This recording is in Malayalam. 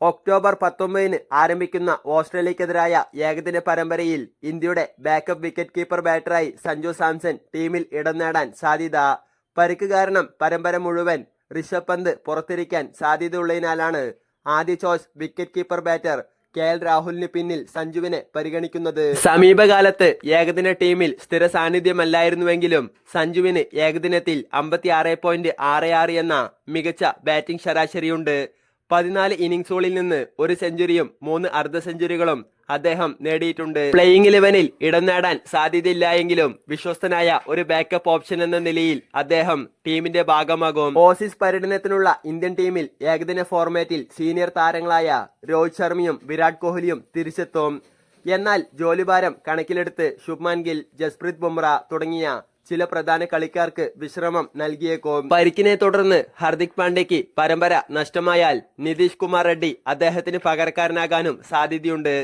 ഒക്ടോബർ പത്തൊമ്പതിന് ആരംഭിക്കുന്ന ഓസ്ട്രേലിയക്കെതിരായ ഏകദിന പരമ്പരയിൽ ഇന്ത്യയുടെ ബാക്കപ്പ് വിക്കറ്റ് കീപ്പർ ബാറ്ററായി സഞ്ജു സാംസൺ ടീമിൽ ഇടം നേടാൻ സാധ്യത. പരിക്ക് കാരണം പരമ്പര മുഴുവൻ ഋഷഭ് പന്ത് പുറത്തിരിക്കാൻ സാധ്യതയുള്ളതിനാലാണ് ആദ്യ choice wicket keeper batter K L രാഹുലിന് പിന്നിൽ സഞ്ജുവിനെ പരിഗണിക്കുന്നത്. സമീപകാലത്ത് ഏകദിന ടീമിൽ സ്ഥിര സാന്നിധ്യമല്ലായിരുന്നുവെങ്കിലും സഞ്ജുവിന് ഏകദിനത്തിൽ അമ്പത്തിയാറ് പോയിന്റ് ആറ് ആറ് എന്ന മികച്ച ബാറ്റിംഗ് ശരാശരിയുണ്ട്. പതിനാല് ഇന്നിംഗ്സുകളിൽ നിന്ന് ഒരു സെഞ്ചുറിയും മൂന്ന് അർദ്ധ സെഞ്ചുറികളും അദ്ദേഹം നേടിയിട്ടുണ്ട്. പ്ലേയിങ് ഇലവനിൽ ഇടം നേടാൻ സാധ്യതയില്ലായെങ്കിലും വിശ്വസ്തനായ ഒരു ബാക്കപ്പ് ഓപ്ഷൻ എന്ന നിലയിൽ അദ്ദേഹം ടീമിന്റെ ഭാഗമാകും. ഓസീസ് പര്യടനത്തിനുള്ള ഇന്ത്യൻ ടീമിൽ ഏകദിന ഫോർമാറ്റിൽ സീനിയർ താരങ്ങളായ രോഹിത് ശർമ്മയും വിരാട് കോഹ്ലിയും തിരിച്ചെത്തും. എന്നാൽ ജോലിഭാരം കണക്കിലെടുത്ത് ശുഭ്മാൻ ഗിൽ ജസ്പ്രീത് ബുംറ തുടങ്ങിയ ചില പ്രധാന കളിക്കാർക്ക് വിശ്രമം നൽകിയേക്കും. പരിക്കിനെ തുടർന്ന് ഹർദിക് പാണ്ഡ്യയ്ക്ക് പരമ്പര നഷ്ടമായാൽ നിതീഷ് കുമാർ റെഡ്ഡി അദ്ദേഹത്തിന് പകരക്കാരനാകാനും സാധ്യതയുണ്ട്.